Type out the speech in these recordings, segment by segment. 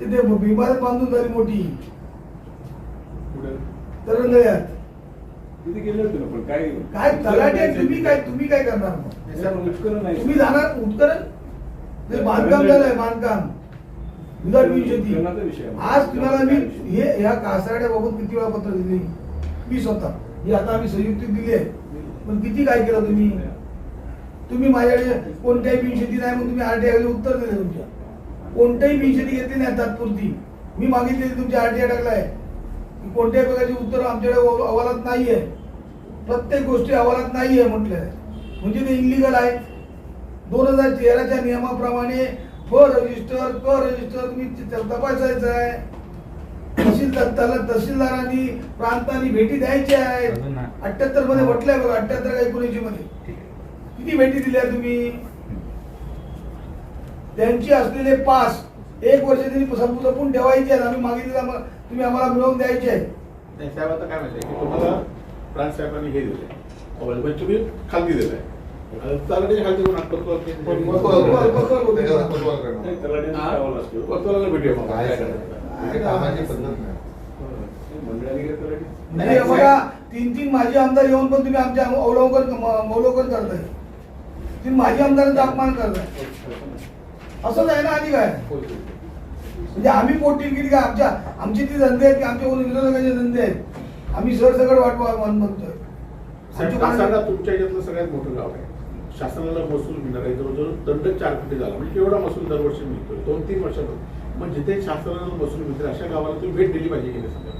तिथे इमारत बांधून झाली मोठी. तरंगळ्यात तिथे गेले होते ना पण काय काय तलाठी आहे, तुम्ही काय तुम्ही काय करणार मग? त्याच्यावर उत्करण नाही. तुम्ही जाणार उत्करण ते बांधकाम झालंय बांधकाम. विधान शेती. आहे. आज तुम्हाला मी हे ह्या कासारड्या बाबत किती वेळा पत्र दिले? मी स्वतः. ही आता आम्ही संयुक्तिक दिली आहे. पण किती काय केलं तुम्ही? तुम्ही माझ्याकडे कोणत्याही बिनशेती नाही मग तुम्ही आरटीआय उत्तर दिले तुमच्या. कोणत्याही बिनशेती घेतली नाही तात्पुरती. मी मागितलेली तुमच्या आरटीआय टाकलाय कोणत्याही प्रकारची उत्तर आमच्याकडे अहवालात नाहीये. प्रत्येक गोष्टी अहवालात नाहीये म्हटलं आहे म्हणजे ते इलिगल आहे. दोन हजार तेराच्या नियमाप्रमाणे फ रजिस्टर क रजिस्टर तुम्ही तपासायचं आहे. तहसील त्याला तहसीलदारांनी प्रांतांनी भेटी द्यायच्या आहेत. अठ्याहत्तरमध्ये म्हटलंय बघा अठ्याहत्तर का एकोणऐंशी मध्ये. किती भेटी दिल्या तुम्ही? त्यांची असलेले पास एक वर्ष त्यांनी जपून ठेवायचे आहेत. आम्ही मागितले तुम्ही आम्हाला मिळवून द्यायचे आहेत. नाही साहेब आता काय माहिती की तुम्हाला प्रांत साहेबांनी हे दिले अवॉइड म्हणजे तुम्ही खालती कोण भेटूया मग काय नाही बघा तीन तीन माजी आमदार येऊन पण तुम्ही आमच्या अवलोकन म- अवलोकन करताय तीन माजी आमदारांचा अपमान करताय असंच आहे ना आधी काय म्हणजे आम्ही पोटतिलगिरी का आमच्या आमची ती धंदे आहेत की आमच्या कोणी विरोधकांचे धंदे आहेत आम्ही सरसकट वाटवा म्हणतोय तुमच्या याच्यातलं सगळ्यात मोठं गाव आहे शासनाला महसूल मिळणार आहे. जवळजवळ दंड चार कोटी झाला. म्हणजे केवढा महसूल दरवर्षी मिळतोय? दोन तीन वर्षात मग जिथे शासनाला महसूल मिळते अशा गावाला तुम्ही भेट दिली पाहिजे गेल्या सध्या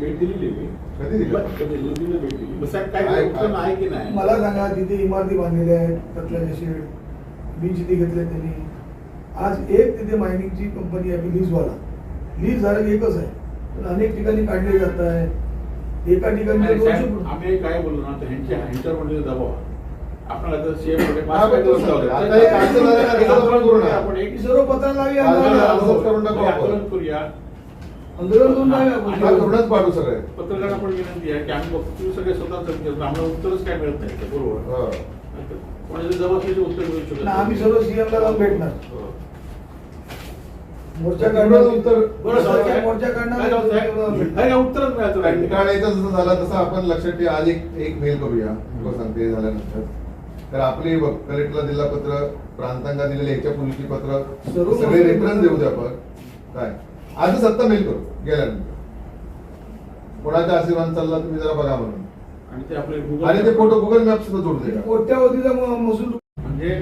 भेट दिलेली आहे मी. कधी दिली? दिली? भेट दिली. मग साहेब काय काय- उत्पन्न आहे की नाही? मला सांगा तिथे इमारती बांधलेल्या आहेत त्यातल्या शेड बीच तिथे घेतले त्यांनी. आज एक तिथे मायनिंगची कंपनी आहे लीजवाला. लीज झालं एकच आहे. पण अनेक ठिकाणी काढले जात आहे एका ठिकाणी. आम्ही काय बोललो ना तर ह्यांच्या ह्यांच्यावर म्हणजे दबाव आपल्याला तर सीएम पण तो सांगतो. आता. आपण एक सर्व पत्र लावी आपण. आंदोलन करूया. आंदोलन करून हा, आपण. करूनच पाडू सगळे. पत्रकारांना पण विनंती आहे की आम्ही बघतो सगळे स्वतः चर्चा करतो. आम्हाला उत्तरच काय मिळत नाही बरोबर. हो. कोणाच्या जबाबदारीचे उत्तर मिळू शकत आणि आम्ही सर्व सीएम जाऊन भेटणार. हो. मोर्चा तेवढंच काढणार. उत्तर- मोर्चा काढणार उत्तरच मिळायचं जसं झालं तसं आपण लक्षात ठेवा आज एक एक मेल करूया. सांगते झाल्यानंतर. तर आपली बघ कलेक्टरला दिला पत्र प्रांतांना दिलेले ह्याच्या पूर्वीची पत्र सर्व सगळे रेफरन्स देऊ द्या आपण. काय? आज सत्ता मेल करू गेल्यानंतर कोणाचा आशीर्वाद चालला तुम्ही जरा बघा म्हणून. आणि ते आपले गुगल आणि ते फोटो गुगल मॅप सुद्धा जोडू दे कोट्यावधीचा म- महसूल म्हणजे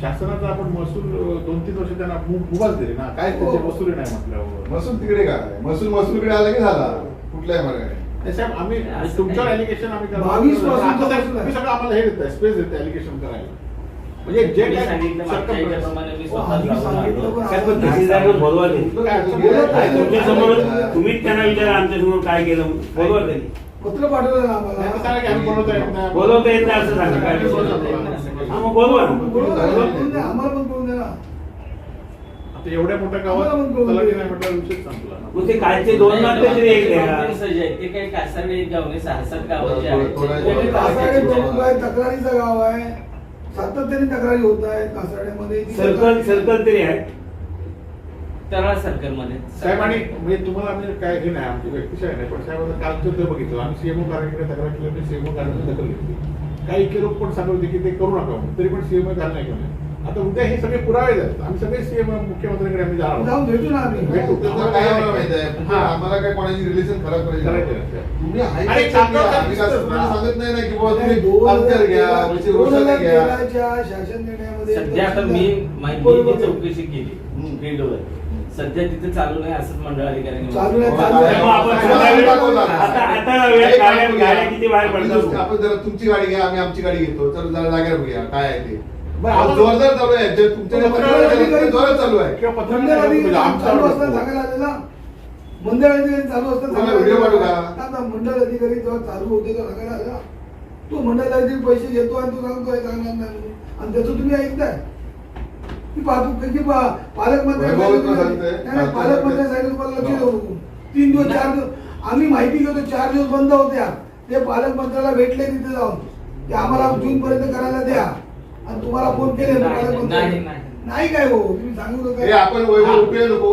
शासनाचा आपण महसूल दोन तीन वर्ष त्यांना मु- मुभाच दिली ना. काय त्याचे हो. महसूल नाही म्हटल्यावर? महसूल तिकडे काय महसूल महसूलकडे आला की झाला? कुठल्याही मार्गाने साहेब आम्ही तुमच्यावर नाही. एलिगेशन आम्ही. बावीस आता साहेब. तुम्ही सगळं आम्हाला हे देताय स्पेस देताय एलिगेशन करायला म्हणजे जे काय सांगितलं मागच्या circumference- याच्याप्रमाणे मी हो, स्वतः जाऊन आलो. पण तहसीलदारांना बोलवा. काय. तुमच्यासमोर तुम्हीच त्यांना विचारा आमच्यासमोर काय केलं म्हणून. बोलवा त्यांनी पत्र पाठवलं आम्हाला बनवता येत नाही. बोलवता येत नाही असं सांगा काय बोलवता येत नाही. हा, मग बोलवा ना. आम्हाला पण एवढ्या मोठ्या गावात तलाठी. नाही म्हटल्यावर विषय संपला ना. मग ते कालचे दोन लाख तरी एक द्या सज आहे ते काही कासारडे एक गाव नाही आहेत कासारडे गावाचे प्रमुख आहे तक्रारीचं गाव आहे सातत्याने तक्रारी होत आहेत कासारड्यामध्ये सर्कल सर्कल तरी आहे तराळ सर्कलमध्ये साहेब आणि म्हणजे तुम्हाला आम्ही काय हे नाही आमची व्यक्तिशय नाही पण साहेब आता कालचं ते बघितलं आम्ही सीएमओ कार्याकडे तक्रार केली होती सीएमओ कार्याने दखल घेतली काही इतके लोक पण सांगत होते की ते करू नका म्हणून. तरी पण सीएमओ कार्य नाही केलं आता उद्या हे सगळे पुरावे आहेत आम्ही सगळे सीएम मुख्यमंत्र्यांकडे आम्ही जाणार जाऊन आहोत. भेटू ना आम्ही. भेटू. त्याचं काय माहिती आहे? तुमचं हा. आम्हाला काय कोणाची रिलेशन खराब करायची. तुम्ही आणि. सांगत नाही ना की बाबा तुम्ही दोन हजार अंतर घ्या म्हणजे रोषाने हजार घ्या. शासन निर्णयामध्ये सध्या आता मी माहिती. चौकशी केली. सध्या तिथे चालू नाही असंच मंडळ अधिकाऱ्यांनी आपण जरा तुमची गाडी घ्या आम्ही आमची गाडी घेतो. तर जरा जागेवर बघूया. काय आहे ते? आज जोरदार चालू आहे. जे तुमच्याकडे मंडळ अधिकारी- ते जोरात चालू आहे. किंवा पत्र मंदिर अधिकारी म्हणजे आमच्यावर चालू असताना नको. सांगायला आलेला मंदिर अधिकारी चालू असताना तुम्हाला सांगायला व्हिडिओ पाठवू आलेला. का? आता मंडळ अधिकारी जेव्हा चालू होते तेव्हा सांगायला आलेला तो मंडळ अधिकारी पैसे घेतो आणि तो सांगतोय सांगणार नाही. म्हणून. आणि त्याचं तुम्ही ऐकताय. मी पाहतो किती पा- पालकमंत्री वैभव तुला सांगतोय. नाही, नाही, पालकमंत्री सांगितलं तुम्हाला लक्ष देऊ नको. तीन दिवस चार दिवस. आम्ही माहिती घेतो चार दिवस बंद होत्या. ते पालकमंत्र्याला भेटले तिथे जाऊन. ते आम्हाला जून पर्यंत करायला द्या. आणि तुम्हाला फोन केले नाही, पालकमंत्र्यांनी नाही, नाही. नाही काय हो? तुम्ही सांगू हे नका आपण वैभव उपयोग नको.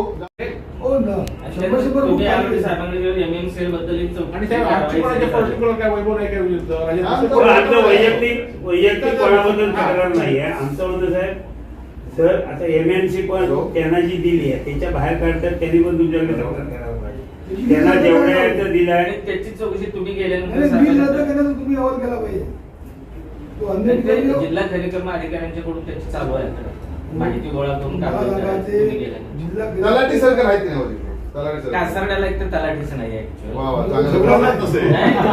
हो ना. शंभर शंभर तुम्ही रुपये आरोग्य साहेबांकडे एमएमसीएलबद्दल एक चौकशी आणि साहेब आमची कोणाच्या कारवाई पर्टिक्युलर काय वैभव नाही काय विरुद्ध? राजे आमचं दुसरे पण कोण- आमचं वैयक्तिक वैयक्तिक कोणाबद्दल तक्रार नाही आहे. आमचं म्हणणं साहेब सर आता एमएनसी पण. त्यांना जी दिली आहे त्याच्या बाहेर काढतात त्यांनी पण तुमच्याकडे तक्रार करायला पाहिजे त्यांना जेवढ्या दिलं आणि आहे त्याची चौकशी तुम्ही नाही, गेल्यानंतर बिल रद्द साहेबांनी- केलं तर तुम्ही अहवाल केला पाहिजे तो अन्य आणि ते ठिकाणी- जिल्हा कार्यक्रम अधिकाऱ्यांच्याकडून त्याची चालू आहे. माहिती गोळा करून ते तलाठी सरकार आहेत की नाही सरकार कासारड्याला एक तर तलाठीचं नाही आहे वा वा actually. चांगलं. जेवढं नाही तसं. आहे.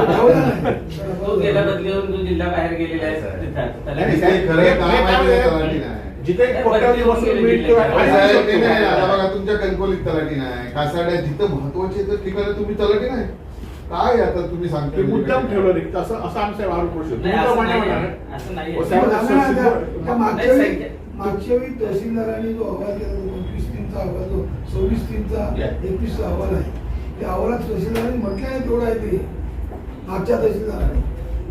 जेवढा नाही. तो गेल्या बदलीवरून जो जिल्हा बाहेर गेलेला आहे. ते. जिथे ते तुमच्या कणकोलीत तलाठी नाही. कासाड्या जिथं महत्त्वाचे तर ठिकाणी तुम्ही तलाठी नाही. काय आता तुम्ही सांगता मुद्दाम ठेवलं नाही असं असं साहेब आरोप करू शकतो असं नाही म्हणा. आहे. असं नाही हो, आहे. मागच्या वेळी तहसीलदारांनी जो अहवाल केला तो पंचवीस तीनचा अहवाल जो सव्वीस तीनचा. एकवीसचा अहवाल आहे त्या अहवालात तहसीलदारांनी म्हटलं नाही तेवढं आहे ते मागच्या तहसीलदारांनी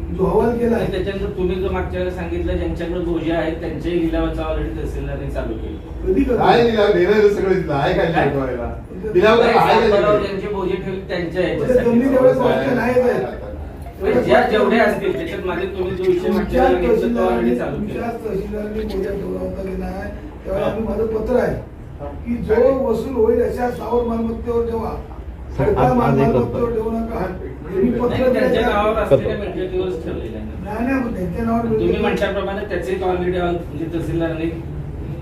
जो अहवाल केला आहे. त्याच्यानंतर तुम्ही जो मागच्या वेळेला सांगितलं ज्यांच्याकडे गोजे आहेत त्यांच्याही लिलावाचा ऑलरेडी तहसीलदारांनी चालू केली. कधी काय करतो दिला देणार सगळं दिलं आहे काय? काय? शिकवायला दिल्यावर नाही, आहे काय सातबारावर दिलं? ज्यांचे बोजे ठेवले त्यांच्या म्हणजे जमिनी तेवढे ह्याच्यासाठी. कॉस्ट नाही आहेत. म्हणजे ज्या जेवढे असतील त्याच्यात माझे तुम्ही जो विषय मागच्या तुमच्या वेळेला घेतला तो तहसीलदारांनी ऑलरेडी चालू केला. तुमच्याच तहसीलदारांनी मोठ्या ठेवला होता की नाही त्यावेळी आम्ही माझं पत्र आहे. की जो वसूल होईल अशा स्थावर मालमत्तेवर ठेवा. खडका मालमत्तेवर ठेवू नका. हे त्यांच्या. नावावर असलेल्या मिळकतीवरच ठेवलेलं आहे नाही नाही पण त्यांच्या नावावर तुम्ही. म्हटल्याप्रमाणे त्याचे ऑलरेडी म्हणजे तहसीलदारांनी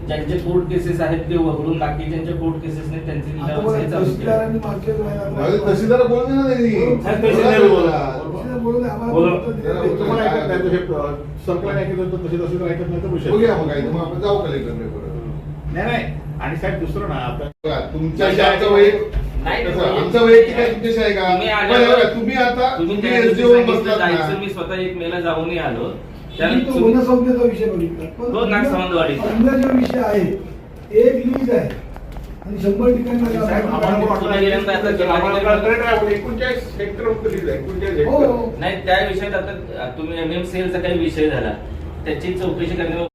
ज्यांचे कोर्ट केसेस आहेत ते वगळून बाकी ज्यांच्या कोर्ट केसेस नाही त्यांचे आता लिलाव बघा, चालू केले. तहसीलदारांनी मागच्या अरे वेळेला- तहसीलदार ना. हा, तहसीलदार बोला. तुम्हाला ऐकत नाही तर हे सरकार ऐकत नाही तर तसे तसे ऐकत नाही तर विषय बघूया मग काय मग आपण जाऊ कलेक्टरकडे परत. नाही नाही आणि साहेब दुसरं ना आता बघा, तुमच्याशी आमचं वैयक्तिक नाही, आहे तुमच्याशी आहे का तुम्ही आता तुम्ही जायचं ना मी स्वतः एक मेला जाऊनही आलो. वनसंपदेचा विषय बघितला. हो, जो विषय आहे एक लीज आहे. आणि शंभर ठिकाणी एकोणचाळीस हो हेक्टर नाही त्या विषयात आता तुम्ही एमएमसीएलचा काही विषय झाला. त्याची चौकशी करणे